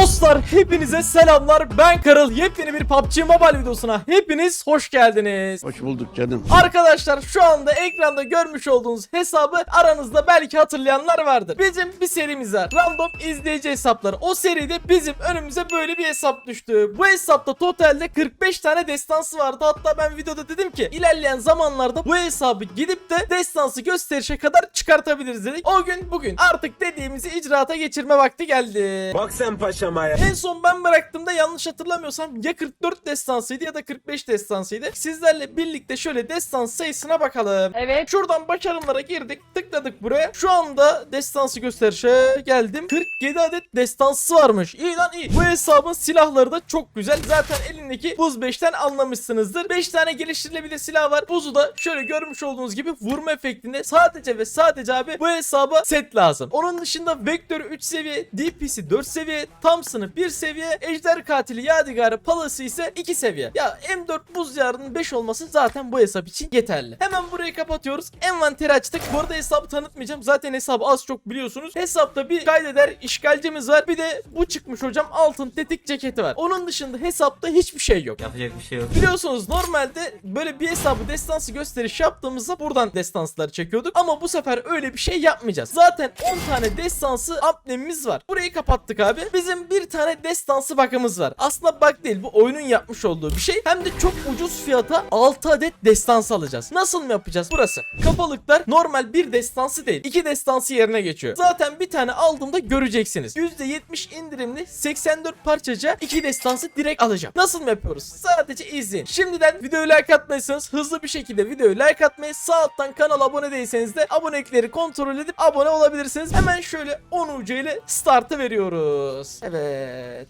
Dostlar hepinize selamlar. Ben Karıl. Yepyeni bir PUBG Mobile videosuna hepiniz hoş geldiniz. Hoş bulduk canım. Arkadaşlar şu anda ekranda görmüş olduğunuz hesabı aranızda belki hatırlayanlar vardır. Bizim bir serimiz var. Random izleyici hesapları. O seride bizim önümüze böyle bir hesap düştü. Bu hesapta totalde 45 tane destansı vardı. Hatta ben videoda dedim ki ilerleyen zamanlarda bu hesabı gidip de destansı gösterişe kadar çıkartabiliriz dedik. O gün bugün artık dediğimizi icraata geçirme vakti geldi. Bak sen paşama ya. En son ben bıraktığımda yanlış hatırlamıyorsam ya 44 destansıydı ya da 45 destansıydı. Sizlerle birlikte şöyle destans sayısına bakalım. Evet. Şuradan başarımlara girdik. Tıkladık buraya. Şu anda destansı gösterişe geldim. 47 adet destansı varmış. İyi lan iyi. Bu hesabın silahları da çok güzel. Zaten elindeki buz 5'ten anlamışsınızdır. 5 tane geliştirilebilir silah var. Buzu da şöyle görmüş olduğunuz gibi vurma efektinde sadece ve sadece abi bu hesaba set lazım. Onun dışında Vektör'ü 3 seviye, DP'si 4 seviye, Thompson'ı 1 seviye, Ejder Katili Yadigarı Palası ise 2 seviye. Ya M4 buz yarının 5 olması zaten bu hesap için yeterli. Hemen burayı kapatıyoruz. Envanteri açtık. Bu arada hesabı tanıtmayacağım. Zaten hesabı az çok biliyorsunuz. Hesapta bir kaydeder işgalcimiz var. Bir de bu çıkmış hocam altın tetik ceketi var. Onun dışında hesapta hiçbir şey yok. Yapacak bir şey yok. Biliyorsunuz normalde böyle bir hesabı destansı gösteriş yaptığımızda buradan destansları çekiyorduk. Ama bu sefer öyle bir şey yapmayacağız. Zaten 10 tane destansı amblemimiz var. Burayı kapattık abi. Bizim bir tane destansı bakımız var. Aslında bak değil bu oyunun yapmış olduğu bir şey. Hem de çok ucuz fiyata 6 adet destansı alacağız. Nasıl mı yapacağız? Burası. Kapalıklar normal bir destansı değil. 2 destansı yerine geçiyor. Zaten bir tane aldığımda göreceksiniz. %70 indirimli 84 parçaca 2 destansı direkt alacağım. Nasıl mı yapıyoruz? Sadece izleyin. Şimdiden videoyu like atmayırsanız hızlı bir şekilde videoyu like atmayı sağ alttan kanala abone değilseniz de abonelikleri kontrol edip abone olabilirsiniz. Hemen şöyle 10 ucu ile startı veriyoruz. Evet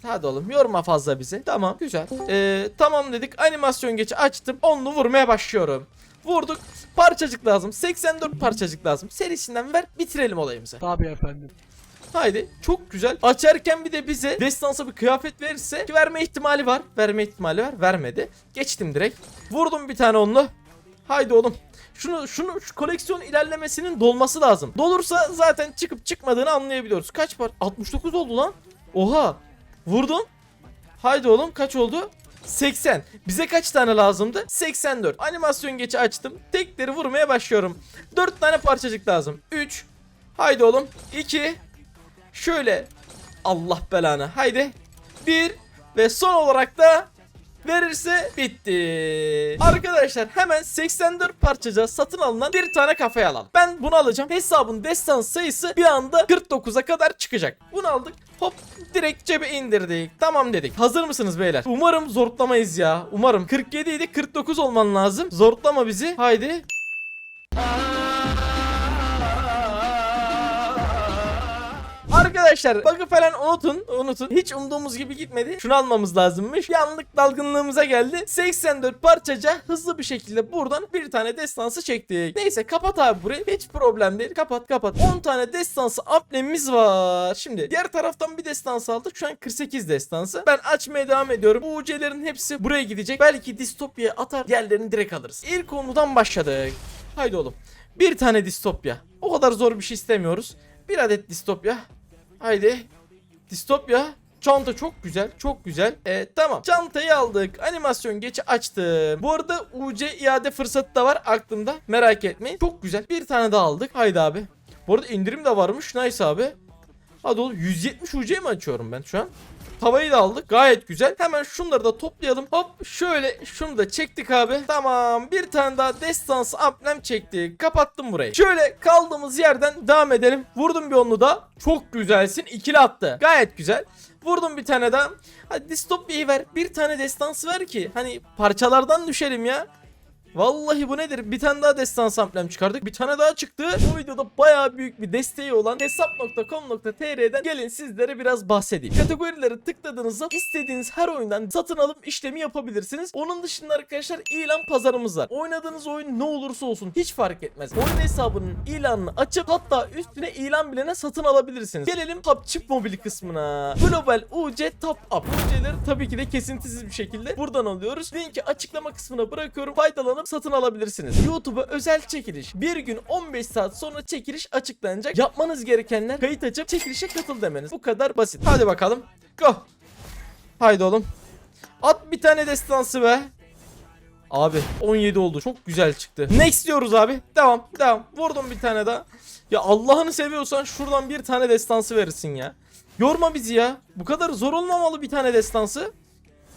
hadi oğlum yorma fazla bizi. Tamam güzel. Ee, tamam dedik animasyon geçi açtım. Onlu vurmaya başlıyorum. Vurduk. Parçacık lazım. 84 parçacık lazım. Serisinden ver bitirelim olayımızı. Tabii efendim. Haydi çok güzel. Açarken bir de bize destansa bir kıyafet verirse ki verme ihtimali var. Verme ihtimali var. Vermedi. Geçtim direkt. Vurdum bir tane onunla. Haydi oğlum. Şunu şunu şu koleksiyon ilerlemesinin dolması lazım. Dolursa zaten çıkıp çıkmadığını anlayabiliyoruz. Kaç par? 69 oldu lan. Oha. Vurdum. Haydi oğlum kaç oldu? 80. Bize kaç tane lazımdı? 84. Animasyon geçi açtım. Tekleri vurmaya başlıyorum. 4 tane parçacık lazım. 3. Haydi oğlum. 2. Şöyle. Allah belanı. Haydi. 1. Ve son olarak da verirse bitti. Arkadaşlar hemen 84 parçaca satın alınan bir tane kafaya alalım. Ben bunu alacağım. Hesabın destan sayısı bir anda 49'a kadar çıkacak. Bunu aldık. Hop direkt cebe indirdik. Tamam dedik. Hazır mısınız beyler? Umarım zorlamayız ya. Umarım. 47 idi 49 olman lazım. Zorlama bizi. Haydi. Arkadaşlar bug'ı falan unutun unutun. Hiç umduğumuz gibi gitmedi. Şunu almamız lazımmış. Bir anlık dalgınlığımıza geldi. 84 parçaca hızlı bir şekilde buradan bir tane destansı çektik. Neyse kapat abi burayı. Hiç problem değil. Kapat kapat. 10 tane destansı amblemimiz var. Şimdi diğer taraftan bir destansı aldık. Şu an 48 destansı. Ben açmaya devam ediyorum. Bu UC'lerin hepsi buraya gidecek. Belki distopya atar diğerlerini direkt alırız. İlk konudan başladık. Haydi oğlum. Bir tane distopya. O kadar zor bir şey istemiyoruz. Bir adet distopya Haydi. Distopya. Çanta çok güzel. Çok güzel. Evet tamam. Çantayı aldık. Animasyon geçi açtım. Bu arada UC iade fırsatı da var aklımda. Merak etmeyin. Çok güzel. Bir tane daha aldık. Haydi abi. Bu arada indirim de varmış. Nice abi. Hadi oğlum 170 UC mi açıyorum ben şu an? Tavayı da aldık. Gayet güzel. Hemen şunları da toplayalım. Hop şöyle şunu da çektik abi. Tamam. Bir tane daha destans amblem çektik. Kapattım burayı. Şöyle kaldığımız yerden devam edelim. Vurdum bir onu da. Çok güzelsin. İkili attı. Gayet güzel. Vurdum bir tane daha. Hadi distopyayı ver. Bir tane destansı ver ki. Hani parçalardan düşelim ya. Vallahi bu nedir? Bir tane daha destan amblem çıkardık. Bir tane daha çıktı. Bu videoda bayağı büyük bir desteği olan hesap.com.tr'den gelin sizlere biraz bahsedeyim. Kategorileri tıkladığınızda istediğiniz her oyundan satın alıp işlemi yapabilirsiniz. Onun dışında arkadaşlar ilan pazarımız var. Oynadığınız oyun ne olursa olsun hiç fark etmez. Oyun hesabının ilanını açıp hatta üstüne ilan bilene satın alabilirsiniz. Gelelim PUBG Mobile kısmına. Global UC Top Up. UC'leri tabii ki de kesintisiz bir şekilde buradan alıyoruz. Linki açıklama kısmına bırakıyorum. Faydalanıp satın alabilirsiniz. YouTube'a özel çekiliş. Bir gün 15 saat sonra çekiliş açıklanacak. Yapmanız gerekenler kayıt açıp çekilişe katıl demeniz. Bu kadar basit. Hadi bakalım. Go. Haydi oğlum. At bir tane destansı be. Abi 17 oldu. Çok güzel çıktı. Next diyoruz abi. Devam. Devam. Vurdum bir tane daha. Ya Allah'ını seviyorsan şuradan bir tane destansı verirsin ya. Yorma bizi ya. Bu kadar zor olmamalı bir tane destansı.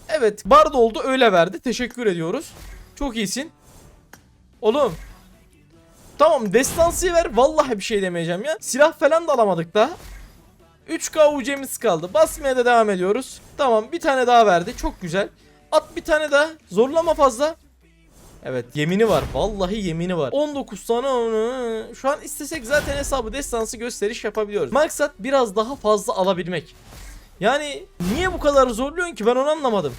Evet. Bard oldu öyle verdi. Teşekkür ediyoruz. Çok iyisin. Oğlum. Tamam destansıyı ver. Vallahi bir şey demeyeceğim ya. Silah falan da alamadık daha. 3K UC'miz kaldı. Basmaya da devam ediyoruz. Tamam bir tane daha verdi. Çok güzel. At bir tane daha. Zorlama fazla. Evet yemini var. Vallahi yemini var. 19 tane onu. Şu an istesek zaten hesabı destansı gösteriş yapabiliyoruz. Maksat biraz daha fazla alabilmek. Yani niye bu kadar zorluyorsun ki ben onu anlamadım.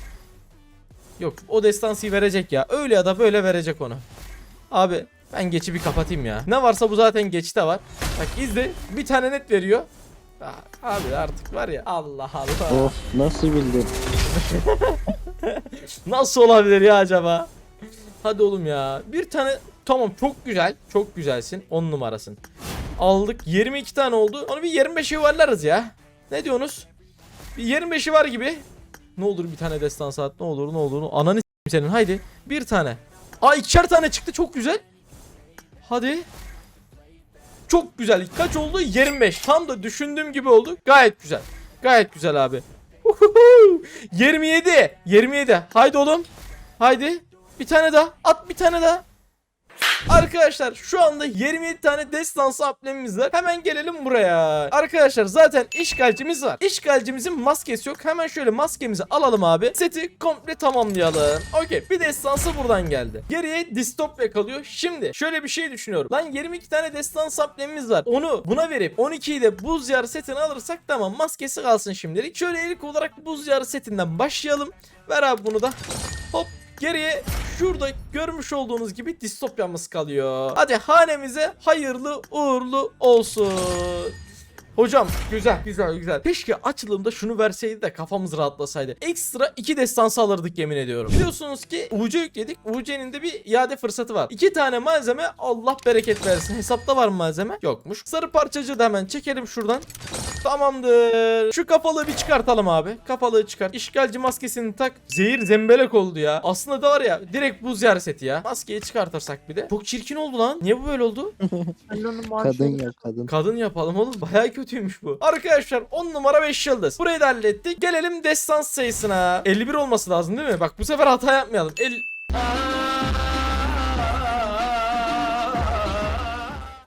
Yok o destansıyı verecek ya. Öyle ya da böyle verecek onu. Abi ben geçi bir kapatayım ya. Ne varsa bu zaten geçte var. Bak izle bir tane net veriyor. Abi artık var ya Allah Allah. Of nasıl bildin? Nasıl olabilir ya acaba? Hadi oğlum ya. Bir tane tamam çok güzel. Çok güzelsin. 10 numarasın. Aldık. 22 tane oldu. Onu bir 25'e yuvarlarız ya. Ne diyorsunuz? Bir 25'i var gibi. Ne olur bir tane destan saat. Ne olur ne olur. Ananı senin. Haydi. Bir tane. Aa ikişer tane çıktı. Çok güzel. Hadi. Çok güzel. Kaç oldu? 25. Tam da düşündüğüm gibi oldu. Gayet güzel. Gayet güzel abi. Uhuhu. 27. 27. Haydi oğlum. Haydi. Bir tane daha. At bir tane daha. Arkadaşlar şu anda 27 tane destansı amblemimiz var. Hemen gelelim buraya. Arkadaşlar zaten işgalcimiz var. İşgalcimizin maskesi yok. Hemen şöyle maskemizi alalım abi. Seti komple tamamlayalım. Okey. Bir destansı buradan geldi. Geriye distopya kalıyor. Şimdi şöyle bir şey düşünüyorum. Lan 22 tane destansı amblemimiz var. Onu buna verip 12'yi de buz yarı setini alırsak tamam maskesi kalsın şimdilik. Şöyle ilk olarak buz yarı setinden başlayalım. Ver abi bunu da. Hop Geriye şurada görmüş olduğunuz gibi distopyamız kalıyor. Hadi hanemize hayırlı uğurlu olsun. Hocam güzel güzel güzel. Keşke açılımda şunu verseydi de kafamız rahatlasaydı. Ekstra iki destansı alırdık yemin ediyorum. Biliyorsunuz ki UC yükledik. UC'nin de bir iade fırsatı var. İki tane malzeme Allah bereket versin. Hesapta var mı malzeme? Yokmuş. Sarı parçacığı da hemen çekelim şuradan. Tamamdır. Şu kafalığı bir çıkartalım abi. Kafalığı çıkart. İşgalci maskesini tak. Zehir zembelek oldu ya. Aslında da var ya direkt buz yer seti ya. Maskeyi çıkartırsak bir de. Çok çirkin oldu lan. Niye bu böyle oldu? Kadın ya kadın. Kadın yapalım oğlum. Bayağı kötüymüş bu. Arkadaşlar 10 numara 5 yıldız. Burayı da hallettik. Gelelim destans sayısına. 51 olması lazım değil mi? Bak bu sefer hata yapmayalım. El...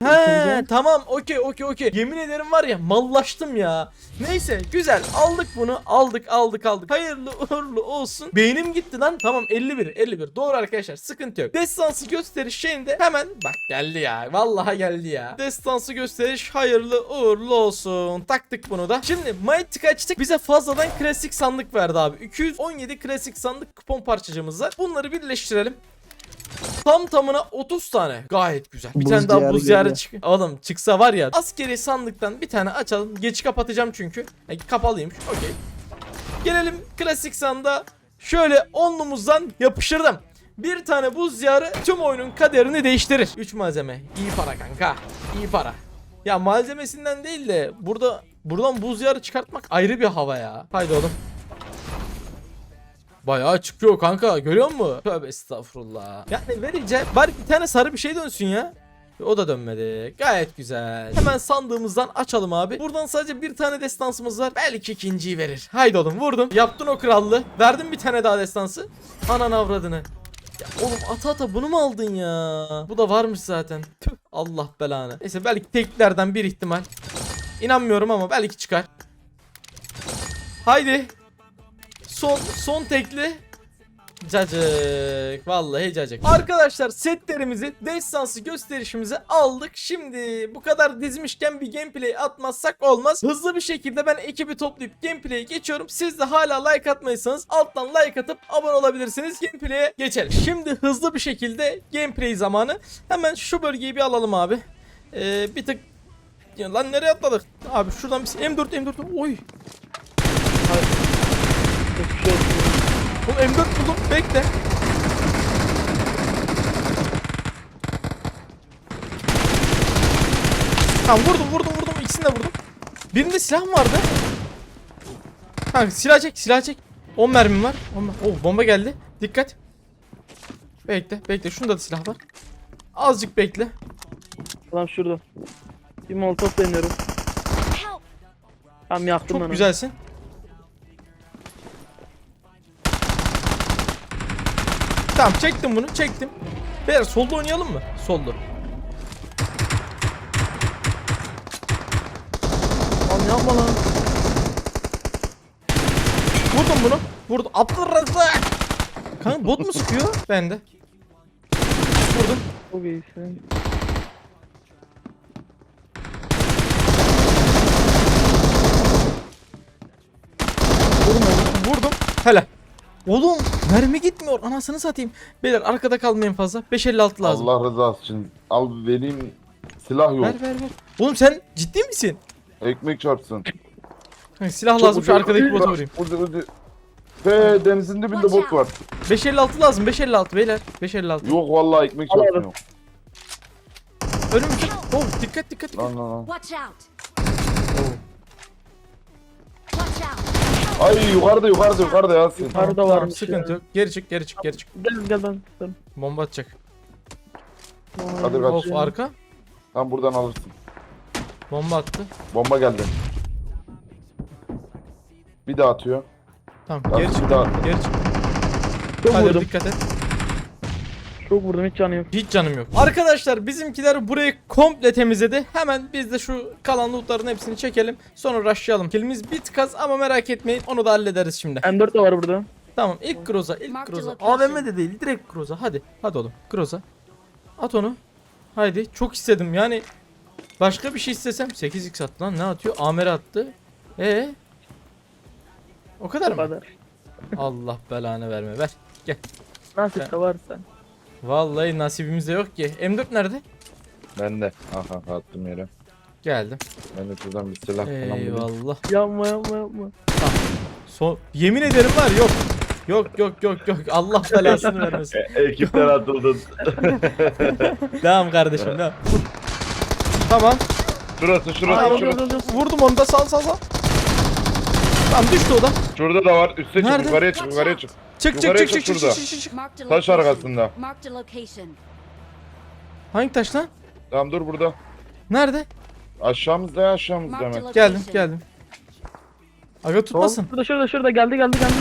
He tamam okey okey okey. Yemin ederim var ya mallaştım ya. Neyse güzel aldık bunu aldık aldık aldık. Hayırlı uğurlu olsun. Beynim gitti lan. Tamam 51 51 doğru arkadaşlar sıkıntı yok. Destansı gösteriş şeyinde hemen bak geldi ya. Vallahi geldi ya. Destansı gösteriş hayırlı uğurlu olsun. Taktık bunu da. Şimdi Mighty açtık. Bize fazladan klasik sandık verdi abi. 217 klasik sandık kupon parçacığımız var. Bunları birleştirelim. Tam tamına 30 tane. Gayet güzel. Bir Buz tane daha buz diyarı çık. Oğlum çıksa var ya. Askeri sandıktan bir tane açalım. Geç kapatacağım çünkü. E, kapalıymış. Okey. Gelelim klasik sanda. Şöyle onlumuzdan yapıştırdım. Bir tane buz diyarı tüm oyunun kaderini değiştirir. 3 malzeme. İyi para kanka. İyi para. Ya malzemesinden değil de burada buradan buz diyarı çıkartmak ayrı bir hava ya. Haydi oğlum. Bayağı çıkıyor kanka görüyor musun? Tövbe estağfurullah. Yani verince bari bir tane sarı bir şey dönsün ya. O da dönmedi. Gayet güzel. Hemen sandığımızdan açalım abi. Buradan sadece bir tane destansımız var. Belki ikinciyi verir. Haydi oğlum vurdum. Yaptın o krallı. Verdim bir tane daha destansı. Anan avradını. Ya oğlum ata ata bunu mu aldın ya? Bu da varmış zaten. Tüh Allah belanı. Neyse belki teklerden bir ihtimal. İnanmıyorum ama belki çıkar. Haydi. Son son tekli. Cacık. Vallahi cacık. Arkadaşlar setlerimizi, destansı gösterişimizi aldık. Şimdi bu kadar dizmişken bir gameplay atmazsak olmaz. Hızlı bir şekilde ben ekibi toplayıp gameplay'e geçiyorum. Siz de hala like atmayırsanız alttan like atıp abone olabilirsiniz. Gameplay'e geçelim. Şimdi hızlı bir şekilde gameplay zamanı. Hemen şu bölgeyi bir alalım abi. Ee, bir tık ya lan nereye atladık? Abi şuradan bir M4 M4 oy. Oğlum M4 buldum. Bekle. Tamam vurdum vurdum vurdum. İkisini de vurdum. Birinde silah mı vardı? Kanka silah çek silah çek. 10 mermim var. 10 mer- Oh bomba geldi. Dikkat. Bekle bekle. Şunda da silah var. Azıcık bekle. Adam şurada. Bir molotof deniyorum. Tam yaktım ben Çok onu. güzelsin. Tamam çektim bunu çektim. Beyler solda oynayalım mı? Solda. Lan yapma lan. Vurdum bunu. Vurdum. Abdurrazak. Kanka bot mu sıkıyor? Bende. Vurdum. Çok iyisin. Vurdum. Hele. Oğlum mermi gitmiyor. Anasını satayım. Beyler arkada kalmayın fazla. 556 lazım. Allah rızası için. Al vereyim. Silah yok. Ver ver ver. Oğlum sen ciddi misin? Ekmek çarpsın. Kanka, silah lazım şu arkadaki bota vurayım. Burada burada. Ve denizin dibinde bot var. 556 lazım. 556 beyler. 556. Yok vallahi ekmek çarpsın yok. Önümüzde. Oh dikkat dikkat dikkat. Lan lan lan. Watch out! Ay yukarıda yukarıda yukarıda Yasin. Yukarıda Tamam, varmış sıkıntı ya. yok. Geri çık geri çık geri çık. Gel gel ben tutarım. Bomba atacak. Hadi kaç. Of arka. Tam buradan alırsın. Bomba attı. Bomba geldi. Bir daha atıyor. Tamam Tamam, geri çık. bir daha. Geri çık. Vurdum. dikkat et. Çok vurdum hiç canı yok. Hiç canım yok. Arkadaşlar bizimkiler burayı komple temizledi. Hemen biz de şu kalan lootların hepsini çekelim. Sonra rushlayalım. Kilimiz bir tık az ama merak etmeyin onu da hallederiz şimdi. M4 de var burada. Tamam ilk Groza ilk Groza. AVM de değil direkt Groza hadi. Hadi oğlum Groza. At onu. Haydi çok istedim yani. Başka bir şey istesem 8x attı lan ne atıyor? Amer attı. E O kadar mı? kadar. Allah belanı verme ver. Nasip de varsa. Vallahi nasibimizde yok ki. M4 nerede? Ben de. Aha attım yere. Geldim. Ben de şuradan bir silah falan bulayım. Eyvallah. Yapma yapma yapma. Son yemin ederim var yok. Yok yok yok yok. Allah belasını vermesin. E, ekipten atıldın. devam kardeşim devam. Tamam. Şurası Ay, şurası dur, şurası. dur, dur. Vurdum onu da sal sal sal. Tamam düştü o da. Şurada da var. Üste çık Nerede? yukarıya çık yukarıya çık. Çık çık Yukarıya çık çık çık çık şurada. çık çık çık. Taş arkasında. Marked a location. Hangi taş lan? Tamam dur burada. Nerede? Aşağımızda ya aşağımızda hemen. Geldim geldim. Aga tutmasın. Şurada şurada şurada geldi geldi geldi.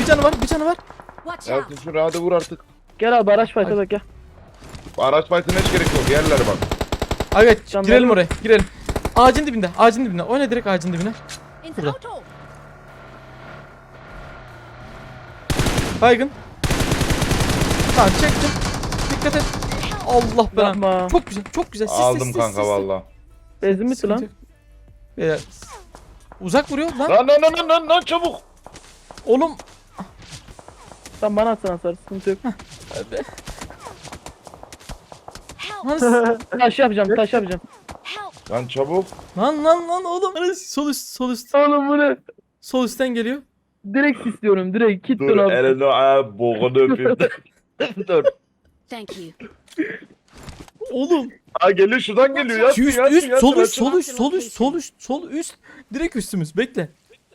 Bir canı var bir canı var. Watch out! Yasin şuraya hadi vur artık. Gel abi araç fayda bak ya. Araç fight'ine hiç gerek yok. Yerlere bak. Aga Canları girelim oraya girelim. Ağacın dibinde ağacın dibinde. Oyna direkt ağacın dibine. In Burada. Baygın. Tamam çektim. Dikkat et. Allah belanı. Yapma. Çok güzel çok güzel. Sis, Aldım sis, kanka sis. valla. Benzin bitti lan. Sıkıntı yok. Beyler, Uzak vuruyor lan. Lan lan lan lan lan çabuk. Oğlum. Sen bana atsana hasar sıkıntı yok. Help! Lan taş yapacağım taş yapacağım. Help! Lan çabuk. lan lan, lan oğlum. Lan Sol üst sol üst. Oğlum bu ne? Sol üstten geliyor. Direkt istiyorum direkt kit Dur abi. elini ayağı boğunu öpeyim. dur. Thank you. Oğlum. Aa geliyor şuradan geliyor ya. Üst üst sol üst sol üst sol üst sol üst sol üst. Direkt üstümüz. Bekle.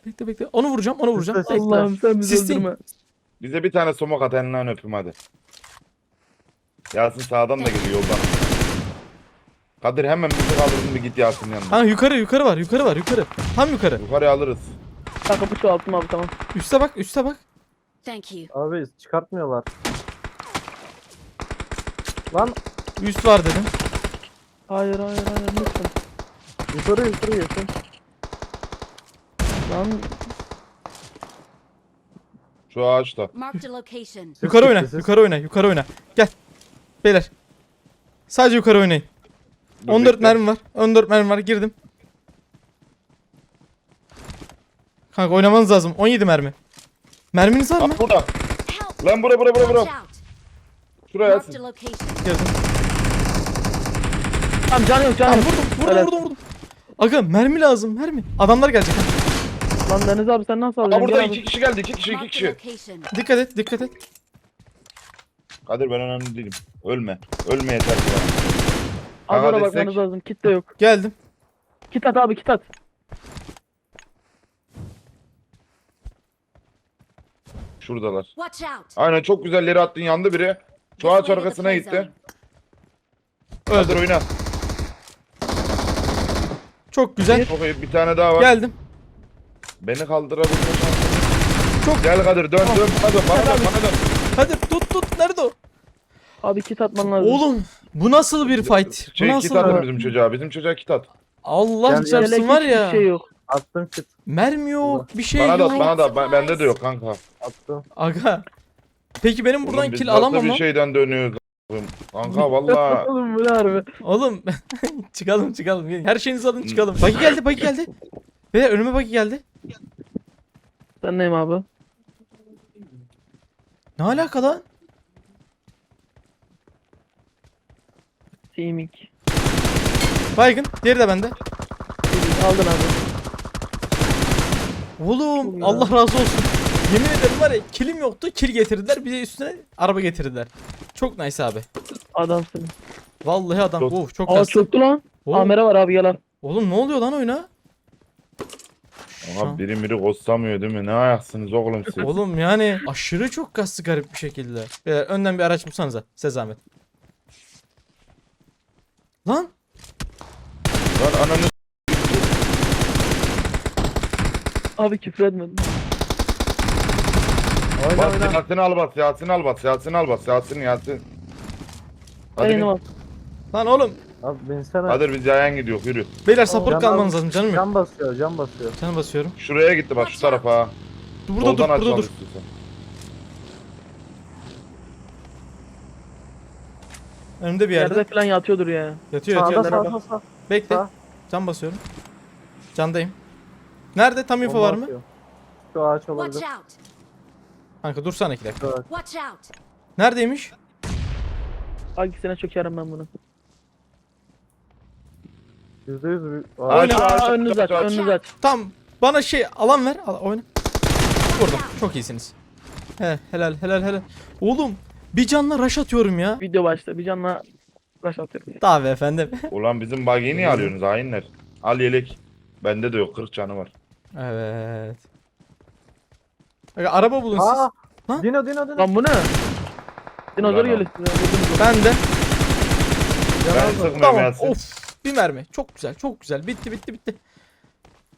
Bekle bekle. Onu vuracağım onu vuracağım. Allah'ım sen bizi Sistin. öldürme. Bize bir tane somok at elinden öpeyim hadi. Yasin sağdan da geliyor yoldan. Kadir hemen bizi kaldırdın bir git Yasin yanına. Ha yukarı yukarı var yukarı var yukarı. Tam yukarı. Yukarıya alırız. Ben kapı çoğalttım abi tamam. Üste bak üste bak. Thank you. Abi çıkartmıyorlar. Lan Üst var dedim. Hayır hayır hayır lütfen. yukarı yukarı yakın. Lan Şu ağaçta. Marked a location. Yukarı oyna. Yukarı oyna. Yukarı oyna. Gel. Beyler. Sadece yukarı oynayın. Dur, 14 bekle. mermi var. 14 mermi var. Girdim. Kanka oynamanız lazım. 17 mermi. Merminiz var mı? Aa, burada. Lan bura bura bura bura. Şuraya Marked a location. Tamam can yok can Tamam yok. vurdum. Vurdum Evet. vurdum vurdum. Aga mermi lazım mermi. Adamlar gelecek. Lan Deniz abi sen nasıl Aa alacaksın? burada Gel abi. iki kişi geldi. iki kişi iki Marked a kişi. location. Dikkat et dikkat et. Kadir ben önemli değilim. Ölme. Ölme yeter ki bana. Aha, ara destek. bakmanız lazım. Kit de yok. Geldim. Kit at abi kit at. Şuradalar. Aynen çok güzel yere attın yandı biri. Şu ağaç arkasına gitti. Kadir Öldü. oyna. Çok güzel. Çok iyi bir tane daha var. Geldim. Beni kaldırabilme şansın. Çok- Gel Kadir dön dön bana dön bana dön bana dön. Hadi tut tut. Nerede o? Abi kit atman lazım. Oğlum bu nasıl bir fight? Bu Şey, kit nasıl? atın bir- bizim çocuğa. Bizim çocuğa kit at. Allah gel. çarpsın var hiçbir ya. şey yok. Attım kit. Mermi yok, bir şey bana da yok. at bana da. Ben- Bende de yok kanka. Attım. Aga. Peki benim buradan Oğlum biz kill nasıl alamam bir mı? şeyden dönüyoruz. a**ım? Kanka valla. Oğlum bu ne harbi? Oğlum çıkalım çıkalım. Gelin. Her şeyinizi alın çıkalım. Baki geldi baki geldi. Beyler önüme baki geldi. Sen neyim abi? Ne alaka lan? Teaming. Baygın. Diğeri de bende. Aldın abi. Oğlum Ya. Allah razı olsun. Yemin ederim var ya kilim yoktu. Kil getirdiler. Bir de üstüne araba getirdiler. Çok nice abi. Adamsın. Vallahi adam. Çok- Oh, çok Aa çöktü lan. Oğlum, Amere var abi al. oğlum ne oluyor lan oyuna? An- biri biri ghostlamıyor değil mi? Ne ayaksınız oğlum siz? Oğlum yani aşırı çok kastı garip bir şekilde. Beyler önden bir araç bulsanıza. Size zahmet. Lan Lan ananı Abi küfür etmedim. Oyna bas oyna. Yasin al bas Yasin al bas Yasin al bas Yasin Yasin. Hadi, bin. bak. lan oğlum. Abi binsene. Hadi biz yayan gidiyor yürü. Beyler support Can kalmanız al- lazım canım yok. Can basıyor can basıyor. Canı basıyorum. Şuraya gitti bak şu tarafa. Burada dur Soldan burada dur. istiyorsan. Önümde bir yerde. Yerde falan yatıyordur ya. Yatıyor Sağda yatıyor. sağ sağ sağ. Bekle. Sağ. Can basıyorum. Candayım. Nerede? Tam info Bomba var mı? atıyor. Şu ağaç Watch olabilir. out. Kanka dursana iki dakika. Şu ağaç. Watch out. Neredeymiş? Hangisine çökerim ben bunu? Yüzde yüz bir ağaç. Oyna. Aa, önünüz aç, önünüz aç. Tam bana şey alan ver. Al, oyna. Vurdum. Çok iyisiniz. He, helal helal helal. Oğlum bir canla rush atıyorum ya. Video başta bir canla rush atıyorum. Tabii efendim. Ulan bizim buggy'i niye arıyorsunuz hainler? Al yelek. Bende de yok 40 canı var. Evet. Aga, araba bulun Aa! siz. Lan. Dino Dino Dino. Lan bu ne? Dinozor Ulan vurdunuz onu. Ben de. Ben Yalan sıkmıyorum Tamam. Yasin. Of. Bir mermi. Çok güzel. Çok güzel. Bitti bitti bitti.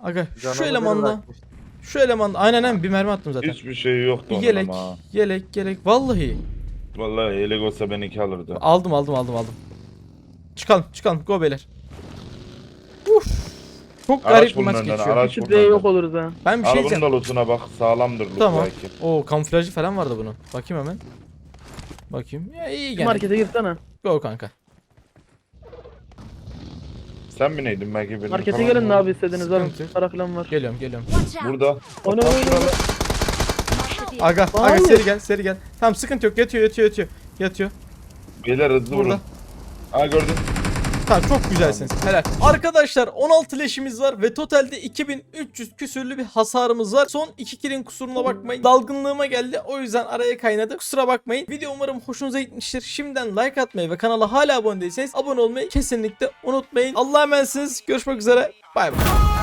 Aga şu Canavarı elemanda. bırakmış. Şu elemanda. Aynen aynen bir mermi attım zaten. Hiçbir şey yoktu Bir onun yelek. ama. Yelek yelek. Vallahi. Vallahi yelek olsa ben iki alırdı. Aldım aldım aldım aldım. Çıkalım çıkalım. Go beyler. Çok Araç garip bir bulun maç önden, geçiyor. araç bulun yok oluruz ha. Ben bir şey diyeceğim. bunun da lootuna bak sağlamdır loot Tamam. belki. O kamuflajı falan vardı bunun. Bakayım hemen. Bakayım. Ya iyi Şu gene. markete girsene. Go kanka. Sen mi neydin belki benim? Markete Tamam, gelin tamam. abi istediğiniz. Sıkıntı yok. Para falan var. Geliyorum geliyorum. Watch out. Burada. O ne o ne, o ne? Aga aga Hayır. seri gel seri gel. Tamam sıkıntı yok yatıyor yatıyor yatıyor. Yatıyor. Beyler hızlı Burada. vurun. Aa gördün. Tamam çok güzelsiniz. Helal. Arkadaşlar 16 leşimiz var ve totalde 2300 küsürlü bir hasarımız var. Son 2 kilin kusuruna bakmayın. Dalgınlığıma geldi. O yüzden araya kaynadı. Kusura bakmayın. Video umarım hoşunuza gitmiştir. Şimdiden like atmayı ve kanala hala abone değilseniz abone olmayı kesinlikle unutmayın. Allah'a emanetsiniz. Görüşmek üzere. Bay bay.